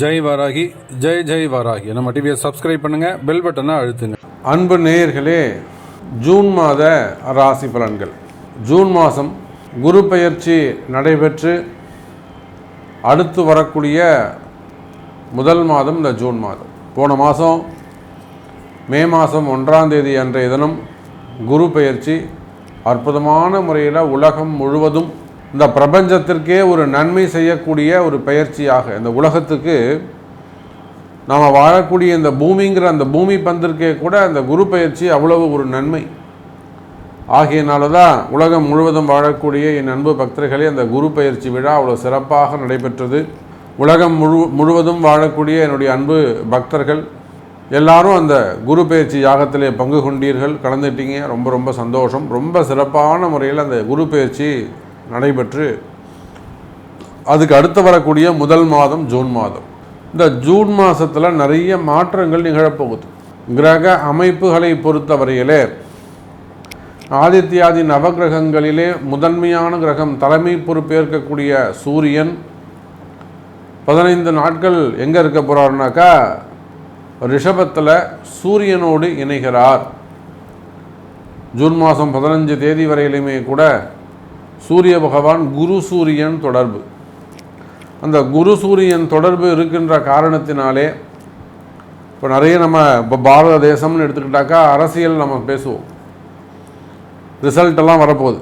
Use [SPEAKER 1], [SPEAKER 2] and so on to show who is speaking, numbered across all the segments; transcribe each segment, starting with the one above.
[SPEAKER 1] ஜெய் வாராகி ஜெய் ஜெய் வாராகி. நம்ம டிவியை சப்ஸ்கிரைப் பண்ணுங்க பெல் பட்டனை அழுத்துங்க. அன்பு நேயர்களே ஜூன் மாத ராசி பலன்கள். ஜூன் மாதம் குரு பெயர்ச்சி நடைபெற்று அடுத்து வரக்கூடிய முதல் மாதம் இந்த ஜூன் மாதம். போன மாதம் மே மாதம் ஒன்றாம் தேதி அன்றைய தினம் குரு பெயர்ச்சி அற்புதமான முறையில் உலகம் முழுவதும் இந்த பிரபஞ்சத்திற்கே ஒரு நன்மை செய்யக்கூடிய ஒரு பெயர்ச்சியாக இந்த உலகத்துக்கு நாம் வாழக்கூடிய இந்த பூமிங்கிற அந்த பூமி பந்திற்கே கூட அந்த குரு பயிற்சி அவ்வளவு ஒரு நன்மை. ஆகியனால தான் உலகம் முழுவதும் வாழக்கூடிய என் அன்பு பக்தர்களே அந்த குரு பயிற்சி விழா அவ்வளோ சிறப்பாக நடைபெற்றது. உலகம் முழு முழுவதும் வாழக்கூடிய என்னுடைய அன்பு பக்தர்கள் எல்லாரும் அந்த குரு பயிற்சி யாகத்திலே பங்கு கொண்டீர்கள். கலந்துட்டீங்க ரொம்ப ரொம்ப சந்தோஷம். ரொம்ப சிறப்பான முறையில் அந்த குரு பயிற்சி நடைபெற்று அதுக்கு அடுத்து வரக்கூடிய முதல் மாதம் ஜூன் மாதம். இந்த ஜூன் மாதத்தில் நிறைய மாற்றங்கள் நிகழப்போகுது. கிரக அமைப்புகளை பொறுத்தவரையிலே ஆதித்யாதி நவகிரகங்களிலே முதன்மையான கிரகம் தலைமை பொறுப்பேற்கக்கூடிய சூரியன் பதினைந்து நாட்கள் எங்கே இருக்க போகிறாருனாக்கா ரிஷபத்தில் சூரியனோடு இணைகிறார். ஜூன் மாதம் பதினஞ்சு தேதி வரையிலுமே கூட சூரிய பகவான் குரு சூரியன் தொடர்பு. அந்த குரு சூரியன் தொடர்பு இருக்கின்ற காரணத்தினாலே இப்போ நிறைய நம்ம இப்போ பாரத தேசம்னு எடுத்துக்கிட்டாக்கா அரசியல் நம்ம பேசுவோம். ரிசல்ட்டெல்லாம் வரப்போகுது.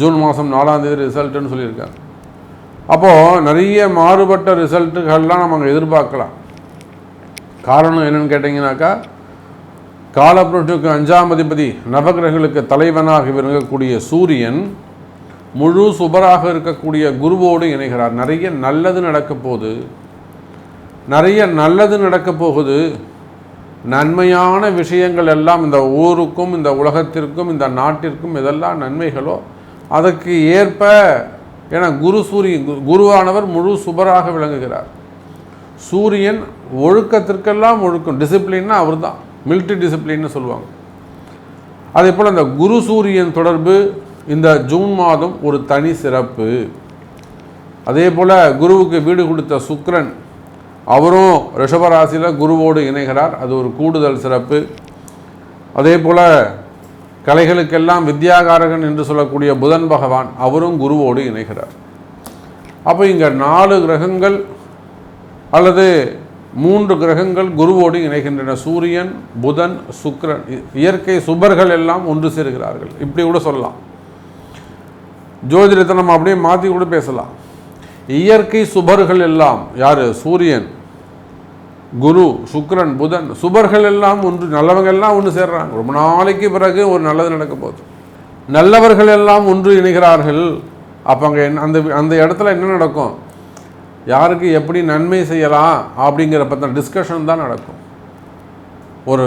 [SPEAKER 1] ஜூன் மாதம் நாலாம் தேதி ரிசல்ட்டுன்னு சொல்லியிருக்காங்க. அப்போது நிறைய மாறுபட்ட ரிசல்ட்டுகள்லாம் நம்ம அங்கே எதிர்பார்க்கலாம். காரணம் என்னென்னு கேட்டிங்கனாக்கா காலப்புரட்சிக்கு அஞ்சாம் அதிபதி நவகிரகங்களுக்கு தலைவனாக விளங்கக்கூடிய சூரியன் முழு சுபராக இருக்கக்கூடிய குருவோடு இணைகிறார். நிறைய நல்லது நடக்க போகுது. நிறைய நல்லது நடக்க போகுது. நன்மையான விஷயங்கள் எல்லாம் இந்த ஊருக்கும் இந்த உலகத்திற்கும் இந்த நாட்டிற்கும் இதெல்லாம் நன்மைகளோ? அதற்கு ஏற்ப ஏன்னா குரு சூரியன் கு- குருவானவர் முழு சுபராக விளங்குகிறார். சூரியன் ஒழுக்கத்திற்கெல்லாம் ஒழுக்கம். டிசிப்ளின்னா அவர் தான் மில்ட்ரி டிசிப்ளின்னு சொல்லுவாங்க. அதே போல் இந்த குரு சூரியன் தொடர்பு இந்த ஜூன் மாதம் ஒரு தனி சிறப்பு. அதே போல் குருவுக்கு வீடு கொடுத்த சுக்ரன் அவரும் ரிஷபராசியில் குருவோடு இணைகிறார். அது ஒரு கூடுதல் சிறப்பு. அதே போல் கலைகளுக்கெல்லாம் வித்யாகாரகன் என்று சொல்லக்கூடிய புதன் பகவான் அவரும் குருவோடு இணைகிறார். அப்போ இங்கே நாலு கிரகங்கள் அல்லது மூன்று கிரகங்கள் குருவோடு இணைகின்றன. சூரியன் புதன் சுக்ரன் இ- இயற்கை சுபர்கள் எல்லாம் ஒன்று சேர்கிறார்கள். இப்படி கூட சொல்லலாம். ஜோதிடத்தை நம்ம அப்படியே மாற்றி கூட பேசலாம். இயற்கை சுபர்கள் எல்லாம் யார்? சூரியன் குரு சுக்ரன் புதன் சுபர்கள் எல்லாம் ஒன்று நல்லவங்க எல்லாம் ஒன்று சேர்றாங்க. ரொம்ப நாளைக்கு பிறகு ஒரு நல்லது நடக்க போகுது. நல்லவர்கள் எல்லாம் ஒன்று இணைகிறார்கள். அப்போ அங்கே அந்த அந்த இடத்துல என்ன நடக்கும்? யாருக்கு எப்படி நன்மை செய்யலாம் அப்படிங்கிற பற்றின டிஸ்கஷன் தான் நடக்கும். ஒரு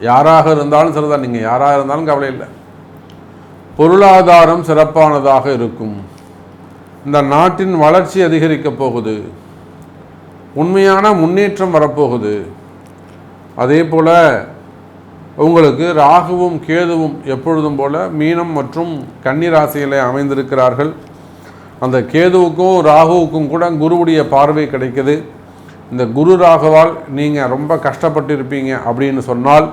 [SPEAKER 1] யாராக இருந்தாலும் சரிதான் நீங்கள் யாராக இருந்தாலும் கவலை இல்லை. பொருளாதாரம் சிறப்பானதாக இருக்கும். இந்த நாட்டின் வளர்ச்சி அதிகரிக்கப் போகுது. உண்மையான முன்னேற்றம் வரப்போகுது. அதே போல் உங்களுக்கு ராகுவும் கேதுவும் எப்பொழுதும் போல மீனம் மற்றும் கன்னிராசியிலே அமைந்திருக்கிறார்கள். அந்த கேதுவுக்கும் ராகுவுக்கும் கூட குருவுடைய பார்வை கிடைக்குது. இந்த குரு ராகுவால் நீங்கள் ரொம்ப கஷ்டப்பட்டிருப்பீங்க அப்படின்னு சொன்னால்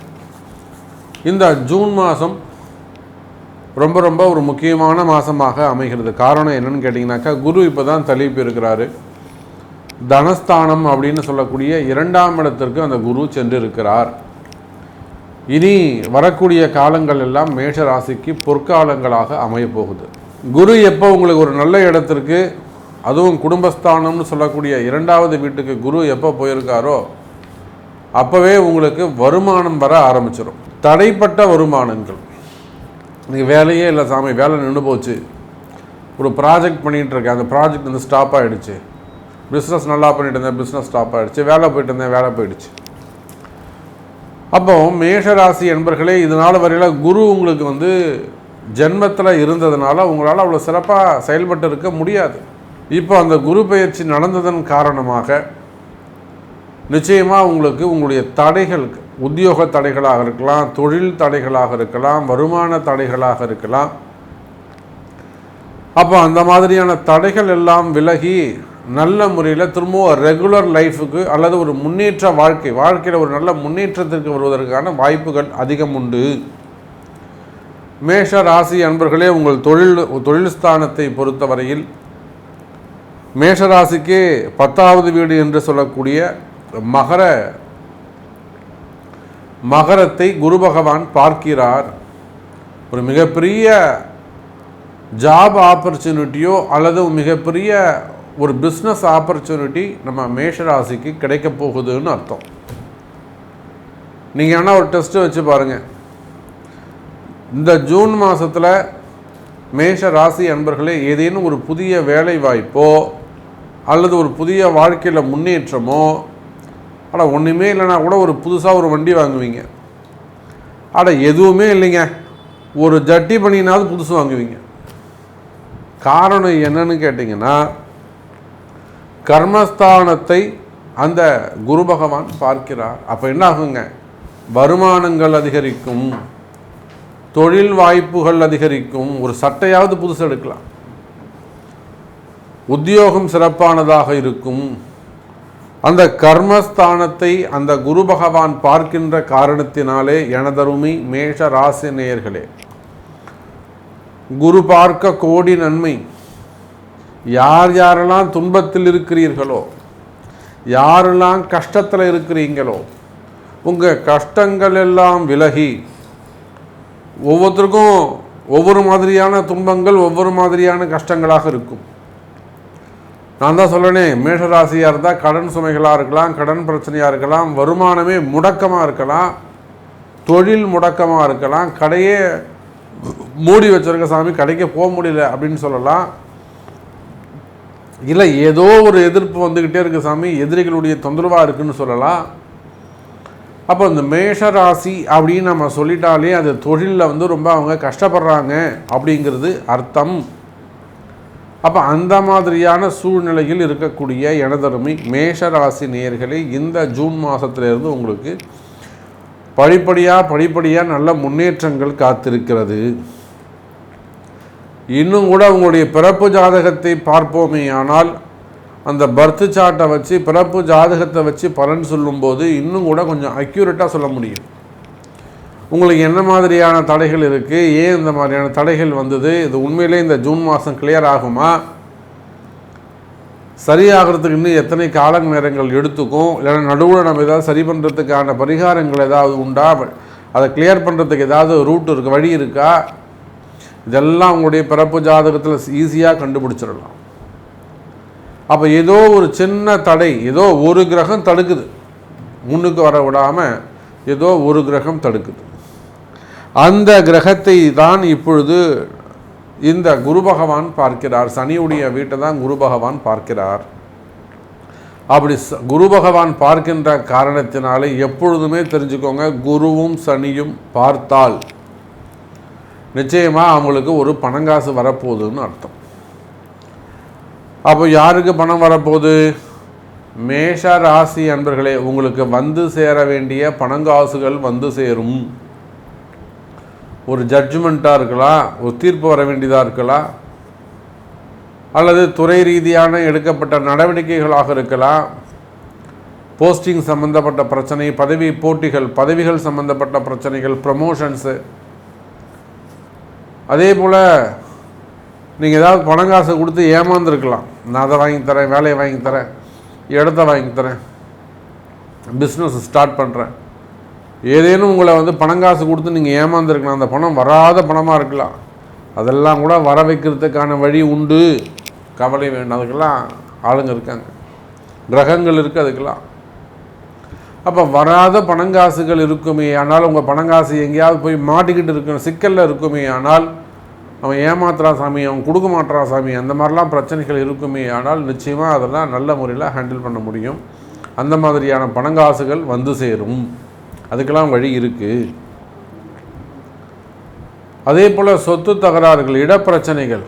[SPEAKER 1] இந்த ஜூன் மாதம் ரொம்ப ரொம்ப ஒரு முக்கியமான மாதமாக அமைகிறது. காரணம் என்னன்னு கேட்டிங்கனாக்கா குரு இப்போ தான் தலிப்பு இருக்கிறாரு. தனஸ்தானம் அப்படின்னு சொல்லக்கூடிய இரண்டாம் இடத்திற்கு அந்த குரு சென்றிருக்கிறார். இனி வரக்கூடிய காலங்கள் எல்லாம் மேஷ ராசிக்கு பொற்காலங்களாக அமையப்போகுது. குரு எப்போ உங்களுக்கு ஒரு நல்ல இடத்திற்கு அதுவும் குடும்பஸ்தானம்னு சொல்லக்கூடிய இரண்டாவது வீட்டுக்கு குரு எப்போ போயிருக்காரோ அப்போவே உங்களுக்கு வருமானம் வர ஆரம்பிச்சிடும் தடைப்பட்ட வருமானங்கள். நீங்கள் வேலையே இல்லை சாமி வேலை நின்று போச்சு. ஒரு ப்ராஜெக்ட் பண்ணிகிட்ருக்கேன் அந்த ப்ராஜெக்ட் வந்து ஸ்டாப் ஆகிடுச்சு பிஸ்னஸ் நல்லா பண்ணிட்டு இருந்தேன் பிஸ்னஸ் ஸ்டாப் ஆகிடுச்சு வேலை போயிட்டு இருந்தேன் வேலை போயிடுச்சு. அப்போ மேஷராசி என்பர்களே இதனால் வரையில் குரு உங்களுக்கு வந்து ஜென்மத்தில் இருந்ததுனால உங்களால் அவ்வளோ சிறப்பாக செயல்பட்டு இருக்க முடியாது. இப்போ அந்த குரு பயிற்சி நடந்ததன் காரணமாக நிச்சயமாக உங்களுக்கு உங்களுடைய தடைகள் உத்தியோக தடைகளாக இருக்கலாம் தொழில் தடைகளாக இருக்கலாம் வருமான தடைகளாக இருக்கலாம். அப்போ அந்த மாதிரியான தடைகள் எல்லாம் விலகி நல்ல முறையில் திரும்பவும் ரெகுலர் லைஃபுக்கு அல்லது ஒரு முன்னேற்ற வாழ்க்கை வாழ்க்கையில் ஒரு நல்ல முன்னேற்றத்திற்கு வருவதற்கான வாய்ப்புகள் அதிகம் உண்டு. மேஷ ராசி அன்பர்களே உங்கள் தொழில் தொழில் ஸ்தானத்தை பொறுத்தவரையில் மேஷராசிக்கு பத்தாவது வீடு என்று சொல்லக்கூடிய மகர மகரத்தை குரு பகவான் பார்க்கிறார். ஒரு மிகப்பெரிய ஜாப் ஆப்பர்ச்சுனிட்டியோ அல்லது மிகப்பெரிய ஒரு பிஸ்னஸ் ஆப்பர்ச்சுனிட்டி நம்ம மேஷராசிக்கு கிடைக்க போகுதுன்னு அர்த்தம். நீங்கள் வேணால் ஒரு டெஸ்ட்டு வச்சு பாருங்கள் இந்த ஜூன் மாதத்தில் மேஷ ராசி அன்பர்களே ஏதேனும் ஒரு புதிய வேலை வாய்ப்போ அல்லது ஒரு புதிய வாழ்க்கையில் முன்னேற்றமோ ஆனால் ஒன்றுமே இல்லைனா கூட ஒரு புதுசாக ஒரு வண்டி வாங்குவீங்க. ஆனால் எதுவுமே இல்லைங்க. ஒரு ஜட்டி பண்ணினாவது புதுசு வாங்குவீங்க. காரணம் என்னன்னு கேட்டிங்கன்னா கர்மஸ்தானத்தை அந்த குரு பகவான் பார்க்கிறார். அப்போ என்ன ஆகுங்க? வருமானங்கள் அதிகரிக்கும். தொழில் வாய்ப்புகள் அதிகரிக்கும். ஒரு சட்டையாவது புதுசு எடுக்கலாம். உத்தியோகம் சிறப்பானதாக இருக்கும். அந்த கர்மஸ்தானத்தை அந்த குரு பகவான் பார்க்கின்ற காரணத்தினாலே எனதருமை மேஷ ராசி நேயர்களே குரு பார்க்க கோடி நன்மை. யார் யாரெல்லாம் துன்பத்தில் இருக்கிறீர்களோ யாரெல்லாம் கஷ்டத்தில் இருக்கிறீங்களோ உங்கள் கஷ்டங்கள் எல்லாம் விலகி ஒவ்வொருத்தருக்கும் ஒவ்வொரு மாதிரியான துன்பங்கள் ஒவ்வொரு மாதிரியான கஷ்டங்களாக இருக்கும். நான் தான் சொல்லணே மேஷராசியாக இருந்தால் கடன் சுமைகளாக இருக்கலாம் கடன் பிரச்சனையாக இருக்கலாம் வருமானமே முடக்கமாக இருக்கலாம் தொழில் முடக்கமாக இருக்கலாம் கடையே மூடி வச்சிருக்க சாமி கடைக்கு போக முடியல அப்படின்னு சொல்லலாம். இல்லை ஏதோ ஒரு எதிர்ப்பு வந்துக்கிட்டே இருக்கு சாமி எதிரிகளுடைய தொந்தரவாக இருக்குன்னு சொல்லலாம். அப்போ இந்த மேஷ ராசி அப்படின்னு நம்ம சொல்லிட்டாலே அது தொழிலில் வந்து ரொம்ப அவங்க கஷ்டப்படுறாங்க அப்படிங்கிறது அர்த்தம். அப்போ அந்த மாதிரியான சூழ்நிலையில் இருக்கக்கூடிய எனதருமை மேஷ ராசி இந்த ஜூன் மாதத்திலிருந்து உங்களுக்கு படிப்படியாக படிப்படியாக நல்ல முன்னேற்றங்கள் காத்திருக்கிறது. இன்னும் கூட உங்களுடைய பிறப்பு ஜாதகத்தை பார்ப்போமே ஆனால் அந்த பர்த் சார்ட்டை வச்சு பிறப்பு ஜாதகத்தை வச்சு பலன் சொல்லும்போது இன்னும் கூட கொஞ்சம் அக்யூரேட்டாக சொல்ல முடியும். உங்களுக்கு என்ன மாதிரியான தடைகள் இருக்குது ஏன் இந்த மாதிரியான தடைகள் வந்தது? இது உண்மையிலே இந்த ஜூன் மாதம் கிளியர் ஆகுமா? சரியாகிறதுக்கு இன்னும் எத்தனை கால நேரங்கள் எடுத்துக்கும்? இல்லைன்னா நடுவில் நம்ம ஏதாவது சரி பண்ணுறதுக்கான பரிகாரங்கள் ஏதாவது உண்டா? அதை கிளியர் பண்ணுறதுக்கு ஏதாவது ரூட் இருக்குது வழி இருக்கா? இதெல்லாம் உங்களுடைய பிறப்பு ஜாதகத்தில் ஈஸியாக கண்டுபிடிச்சிடலாம். அப்போ ஏதோ ஒரு சின்ன தடை ஏதோ ஒரு கிரகம் தடுக்குது. முன்னுக்கு வர விடாமல் ஏதோ ஒரு கிரகம் தடுக்குது. அந்த கிரகத்தை தான் இப்பொழுது இந்த குரு பகவான் பார்க்கிறார். சனியுடைய வீட்டை தான் குரு பகவான் பார்க்கிறார். அப்படி குரு பகவான் பார்க்கின்ற காரணத்தினாலே எப்பொழுதுமே தெரிஞ்சுக்கோங்க குருவும் சனியும் பார்த்தால் நிச்சயமாக அவங்களுக்கு ஒரு பணங்காசு வரப்போகுதுன்னு அர்த்தம். அப்போ யாருக்கு பணம் வரப்போகுது? மேஷ ராசி அன்பர்களே உங்களுக்கு வந்து சேர வேண்டிய பணங்காசுகள் வந்து சேரும். ஒரு ஜட்ஜ்மெண்ட்டாக இருக்கலாம் ஒரு தீர்ப்பு வர வேண்டியதாக இருக்கலாம் அல்லது துறை ரீதியான எடுக்கப்பட்ட நடவடிக்கைகளாக இருக்கலாம். போஸ்டிங் சம்மந்தப்பட்ட பிரச்சனை பதவி போட்டிகள் பதவிகள் சம்மந்தப்பட்ட பிரச்சனைகள் ப்ரமோஷன்ஸு அதே போல் நீங்கள் ஏதாவது பணம் காசை கொடுத்து ஏமாந்துருக்கலாம். நான் அதை வாங்கி தரேன் வேலையை வாங்கி தரேன் இடத்த வாங்கி தரேன். பிஸ்னஸ் ஸ்டார்ட் பண்ணுறேன் ஏதேனும் உங்களை வந்து பணங்காசு கொடுத்து நீங்கள் ஏமாந்துருக்கலாம். அந்த பணம் வராத பணமாக இருக்கலாம். அதெல்லாம் கூட வர வைக்கிறதுக்கான வழி உண்டு. கவலை வேண்டாம். அதுக்கெல்லாம் ஆளுங்க இருக்காங்க. கிரகங்கள் இருக்குது அதுக்கெல்லாம். அப்போ வராத பணங்காசுகள் இருக்குமே ஆனால் உங்கள் பணங்காசு எங்கேயாவது போய் மாட்டிக்கிட்டு இருக்கணும் சிக்கலில் இருக்குமே ஆனால் அவன் ஏமாத்துறா சாமி அவன் கொடுக்க மாட்டான் சாமி அந்த மாதிரிலாம் பிரச்சனைகள் இருக்குமே ஆனால் நிச்சயமாக அதெல்லாம் நல்ல முறையில் ஹேண்டில் பண்ண முடியும். அந்த மாதிரியான பணங்காசுகள் வந்து சேரும். அதுக்கெல்லாம் வழி இருக்குது அதே போல் சொத்து தகராறுகள் இடப்பிரச்சனைகள்.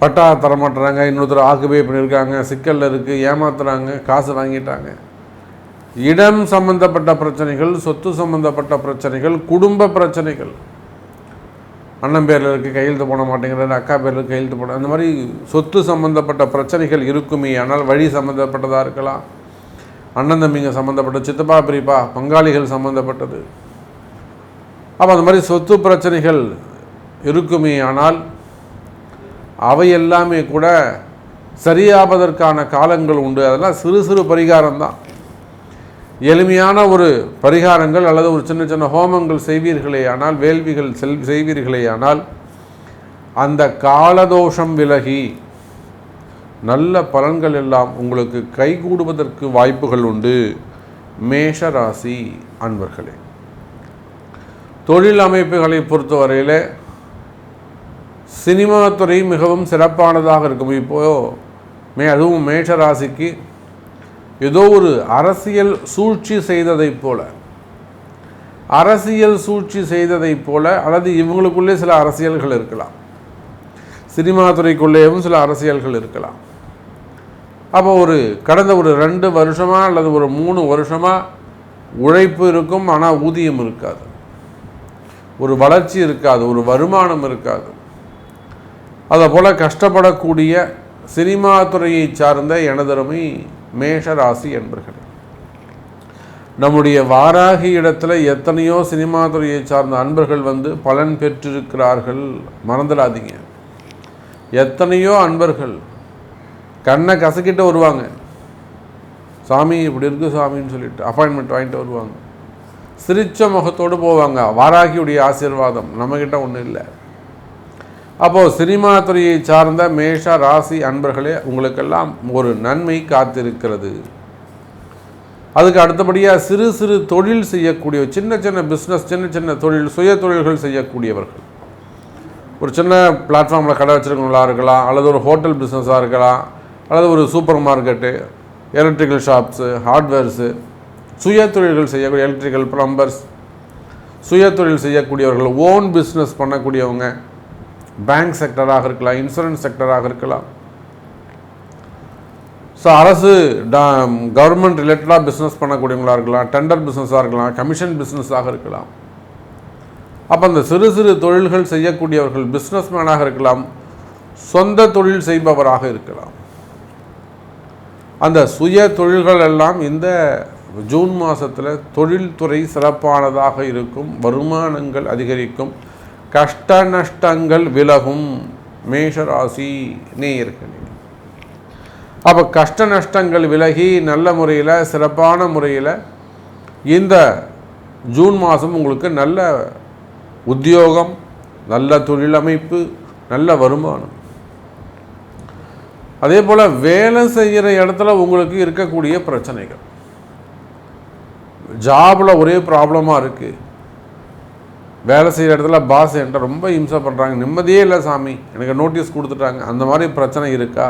[SPEAKER 1] பட்டா தரமாட்டுறாங்க இன்னொருத்தர் ஆக்குபை பண்ணியிருக்காங்க சிக்கலில் இருக்குது ஏமாத்துறாங்க காசு வாங்கிட்டாங்க. இடம் சம்பந்தப்பட்ட பிரச்சனைகள் சொத்து சம்பந்தப்பட்ட பிரச்சனைகள் குடும்ப பிரச்சனைகள். அண்ணன் பேரில் இருக்க கையெழுத்து போட மாட்டேங்கிறாரு அக்கா பேரில் கையெழுத்து போட அந்த மாதிரி சொத்து சம்பந்தப்பட்ட பிரச்சனைகள் இருக்குமே ஆனால் வழி சம்மந்தப்பட்டதாக இருக்கலாம். அண்ணன் தம்பிங்க சம்மந்தப்பட்ட சித்தப்பா பிரிப்பா பங்காளிகள் சம்மந்தப்பட்டது அப்போ அந்த மாதிரி சொத்து பிரச்சனைகள் இருக்குமே ஆனால் அவை எல்லாமே கூட சரியாவதற்கான காலங்கள் உண்டு. அதெல்லாம் சிறு சிறு பரிகாரம் தான் எளிமையான ஒரு பரிகாரங்கள் அல்லது ஒரு சின்ன சின்ன ஹோமங்கள் செய்வீர்களே ஆனால் வேள்விகள் செல் செய்வீர்களே ஆனால் அந்த காலதோஷம் விலகி நல்ல பலன்கள் எல்லாம் உங்களுக்கு கைகூடுவதற்கு வாய்ப்புகள் உண்டு. மேஷ ராசி அன்பர்களே தொழில் அமைப்புகளை பொறுத்தவரையில் சினிமா துறை மிகவும் சிறப்பானதாக இருக்கும். இப்போது மே அதுவும் மேஷ ராசிக்கு ஏதோ ஒரு அரசியல் சூழ்ச்சி செய்ததைப் போல அரசியல் சூழ்ச்சி செய்ததைப் போல அல்லது இவங்களுக்குள்ளே சில அரசியல்கள் இருக்கலாம். சினிமா துறைக்குள்ளேயும் சில அரசியல்கள் இருக்கலாம். அப்போ ஒரு கடந்த ஒரு ரெண்டு வருஷமாக அல்லது ஒரு மூணு வருஷமாக உழைப்பு இருக்கும் ஆனால் ஊதியம் இருக்காது. ஒரு வளர்ச்சி இருக்காது ஒரு வருமானம் இருக்காது. அதை போல் கஷ்டப்படக்கூடிய சினிமா துறையை சார்ந்த எனதருமை மேஷ ராசி என்பர்கள். நம்முடைய வாராகி இடத்துல எத்தனையோ சினிமா துறையை சார்ந்த அன்பர்கள் வந்து பலன் பெற்றிருக்கிறார்கள் மறந்துடாதீங்க. எத்தனையோ அன்பர்கள் கண்ணை கசக்கிட்டு வருவாங்க. சாமி இப்படி இருக்கு சாமின்னு சொல்லிட்டு அப்பாயின்மெண்ட் வாங்கிட்டு வருவாங்க. சிரிச்ச முகத்தோடு போவாங்க. வாராகியுடைய ஆசீர்வாதம் நம்மக்கிட்ட ஒன்றும் இல்லை. அப்போது சினிமா துறையை சார்ந்த மேஷ ராசி அன்பர்களே உங்களுக்கெல்லாம் ஒரு நன்மை காத்திருக்கிறது. அதுக்கு அடுத்தபடியாக சிறு சிறு தொழில் செய்யக்கூடிய சின்ன சின்ன பிஸ்னஸ் சின்ன சின்ன தொழில் சுய தொழில்கள் செய்யக்கூடியவர்கள். ஒரு சின்ன பிளாட்ஃபார்மில் கடை வச்சுருக்கவங்களா இருக்கலாம் அல்லது ஒரு ஹோட்டல் பிஸ்னஸாக இருக்கலாம். அல்லது ஒரு super market electrical shops hardwares சுய தொழில்கள் செய்யக்கூடிய எலக்ட்ரிக்கல் ப்ளம்பர்ஸ் சுய தொழில் செய்யக்கூடியவர்கள் ஓன் பிஸ்னஸ் பண்ணக்கூடியவங்க பேங்க் செக்டராக இருக்கலாம் இன்சூரன்ஸ் செக்டராக இருக்கலாம். ஸோ அரசு கவர்மெண்ட் ரிலேட்டடாக பிஸ்னஸ் பண்ணக்கூடியவங்களாக இருக்கலாம் டெண்டர் பிஸ்னஸாக இருக்கலாம் கமிஷன் பிஸ்னஸாக இருக்கலாம். அப்போ அந்த சிறு சிறு தொழில்கள் செய்யக்கூடியவர்கள் பிஸ்னஸ் மேனாக இருக்கலாம் சொந்த தொழில் செய்பவராக இருக்கலாம். அந்த சுய தொழில்கள் எல்லாம் இந்த ஜூன் மாதத்தில் தொழில்துறை சிறப்பானதாக இருக்கும் வருமானங்கள் அதிகரிக்கும் கஷ்ட நஷ்டங்கள் விலகும் மேஷராசி நேயர்களே. அப்போ கஷ்ட நஷ்டங்கள் விலகி நல்ல முறையில் சிறப்பான முறையில் இந்த ஜூன் மாதம் உங்களுக்கு நல்ல உத்தியோகம் நல்ல தொழிலமைப்பு நல்ல வருமானம். அதே போல் வேலை செய்கிற இடத்துல உங்களுக்கு இருக்கக்கூடிய பிரச்சனைகள். ஜாபில் ஒரே ப்ராப்ளமாக இருக்குது வேலை செய்கிற இடத்துல பாஸ் என்கிட்ட ரொம்ப இம்சை பண்ணுறாங்க நிம்மதியே இல்லை சாமி. எனக்கு நோட்டீஸ் கொடுத்துட்டாங்க. அந்த மாதிரி பிரச்சனை இருக்கா?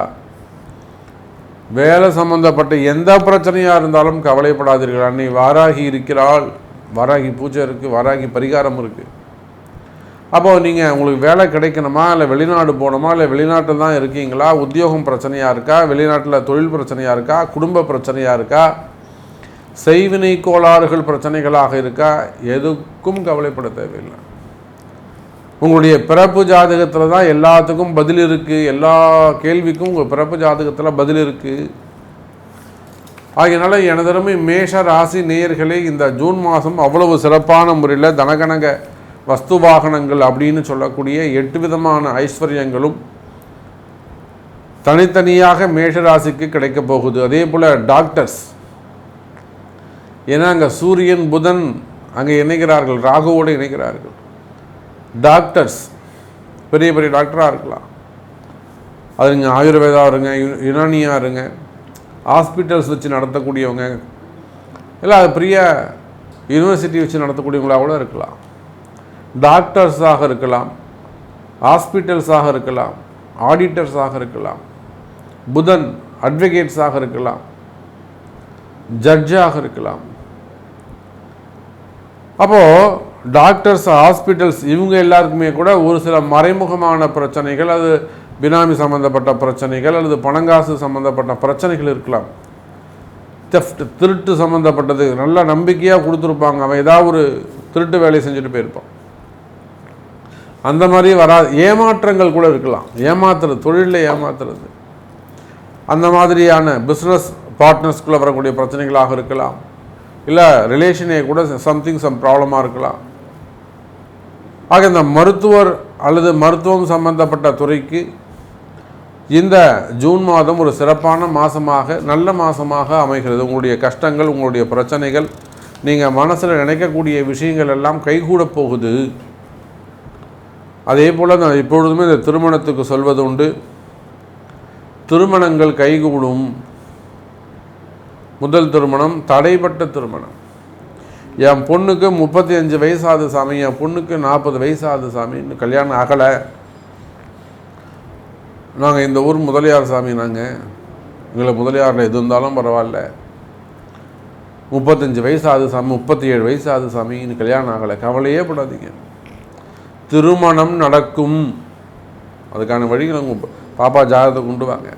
[SPEAKER 1] வேலை சம்மந்தப்பட்ட எந்த பிரச்சனையாக இருந்தாலும் கவலைப்படாதீர்கள். அன்னை வாராகி இருக்கிறாள். வாராகி பூஜை இருக்குது வாராகி பரிகாரம் இருக்குது அப்போது நீங்கள் உங்களுக்கு வேலை கிடைக்கணுமா? இல்லை வெளிநாடு போகணுமா? இல்லை வெளிநாட்டில் தான் இருக்கீங்களா? உத்தியோகம் பிரச்சனையாக இருக்கா? வெளிநாட்டில் தொழில் பிரச்சனையாக இருக்கா? குடும்ப பிரச்சனையாக இருக்கா? செய்வினை கோளாறுகள் பிரச்சனைகளாக இருக்கா? எதுக்கும் கவலைப்பட தேவையில்லை. உங்களுடைய பிறப்பு ஜாதகத்தில் தான் எல்லாத்துக்கும் பதில் இருக்குது எல்லா கேள்விக்கும் உங்கள் பிறப்பு ஜாதகத்தில் பதில் இருக்குது ஆகையினால எனதருமை மேஷ ராசி நேயர்களே இந்த ஜூன் மாதம் அவ்வளவு சிறப்பான முறையில் தனகனக வஸ்து வாகனங்கள் அப்படின்னு சொல்லக்கூடிய எட்டு விதமான ஐஸ்வர்யங்களும் தனித்தனியாக மேஷராசிக்கு கிடைக்க போகுது. அதே போல் டாக்டர்ஸ். ஏன்னா அங்கே சூரியன் புதன் அங்கே இணைகிறார்கள் ராகுவோடு இணைகிறார்கள். டாக்டர்ஸ் பெரிய பெரிய டாக்டராக இருக்கலாம். அது நீங்கள் ஆயுர்வேதா இருங்க யு- யுனானியா இருங்க ஹாஸ்பிட்டல்ஸ் வச்சு நடத்தக்கூடியவங்க இல்லை அது பெரிய யூனிவர்சிட்டி வச்சு நடத்தக்கூடியவங்களாக கூட இருக்கலாம். டாக்டர்ஸாக இருக்கலாம் ஹாஸ்பிட்டல்ஸாக இருக்கலாம் ஆடிட்டர்ஸாக இருக்கலாம் புதன் அட்வொகேட்ஸாக இருக்கலாம் ஜட்ஜாக இருக்கலாம். அப்போது டாக்டர்ஸ் ஹாஸ்பிட்டல்ஸ் இவங்க எல்லாருக்குமே கூட ஒரு சில மறைமுகமான பிரச்சனைகள் அது பினாமி சம்மந்தப்பட்ட பிரச்சனைகள் அல்லது பணங்காசு சம்மந்தப்பட்ட பிரச்சனைகள் இருக்கலாம். தெஃப்ட் திருட்டு சம்மந்தப்பட்டது நல்ல நம்பிக்கையாக கொடுத்துருப்பாங்க அவன் ஏதாவது ஒரு திருட்டு வேலையை செஞ்சுட்டு போயிருப்பான். அந்த மாதிரி வராது ஏமாற்றங்கள் கூட இருக்கலாம். ஏமாத்துறது தொழிலில் ஏமாத்துறது. அந்த மாதிரியான பிஸ்னஸ் பார்ட்னர்ஸ்குள்ளே வரக்கூடிய பிரச்சனைகளாக இருக்கலாம். இல்லை ரிலேஷனே கூட சம்திங் சம் ப்ராப்ளமாக இருக்கலாம். ஆக இந்த மருத்துவர் அல்லது மருத்துவம் சம்பந்தப்பட்ட துறைக்கு இந்த ஜூன் மாதம் ஒரு சிறப்பான மாதமாக நல்ல மாதமாக அமைகிறது. உங்களுடைய கஷ்டங்கள் உங்களுடைய பிரச்சனைகள் நீங்கள் மனசில் நினைக்கக்கூடிய விஷயங்கள் எல்லாம் கைகூட போகுது. அதே போல் நான் எப்பொழுதுமே இந்த திருமணத்துக்கு சொல்வது உண்டு. திருமணங்கள் கைகூடும். முதல் திருமணம் தடைப்பட்ட திருமணம். என் பொண்ணுக்கு முப்பத்தி அஞ்சு வயசாது சாமி என் பொண்ணுக்கு நாற்பது வயசாது சாமி இன்னும் கல்யாணம் ஆகலை. நாங்கள் இந்த ஊர் முதலியார் சாமி நாங்கள் எங்களை முதலியாரில் எது இருந்தாலும் பரவாயில்ல. முப்பத்தஞ்சு வயசாகுது சாமி முப்பத்தி ஏழு ஆகுது சாமி இன்னும் கல்யாணம் ஆகலை. கவலையே படாதீங்க. திருமணம் நடக்கும். அதுக்கான வழிகளை உங்கள் பாப்பா ஜாதகத்தை கொண்டு வாங்க.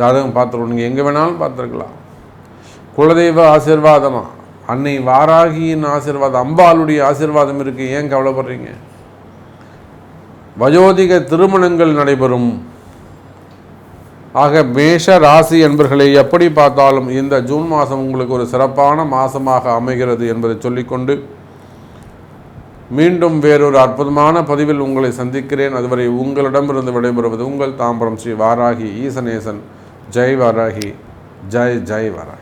[SPEAKER 1] ஜாதகம் பார்த்துருவோம். நீங்கள் எங்கே வேணாலும் பார்த்துருக்கலாம். குலதெய்வ ஆசீர்வாதமா? அன்னை வாராகியின் ஆசீர்வாதம் அம்பாளுடைய ஆசீர்வாதம் இருக்கு. ஏன் கவலைப்படுறீங்க? வயோதிக திருமணங்கள் நடைபெறும். ஆக மேஷ ராசி என்பர்களை எப்படி பார்த்தாலும் இந்த ஜூன் மாதம் உங்களுக்கு ஒரு சிறப்பான மாதமாக அமைகிறது என்பதை சொல்லிக்கொண்டு மீண்டும் வேறொரு அற்புதமான பதிவில் உங்களை சந்திக்கிறேன். அதுவரை உங்களிடமிருந்து விடைபெறுவது உங்கள் தாம்பரம் ஸ்ரீ வாராகி ஈசனேசன். ஜெய் வாராகி. ஜெய் ஜெய் வாராகி.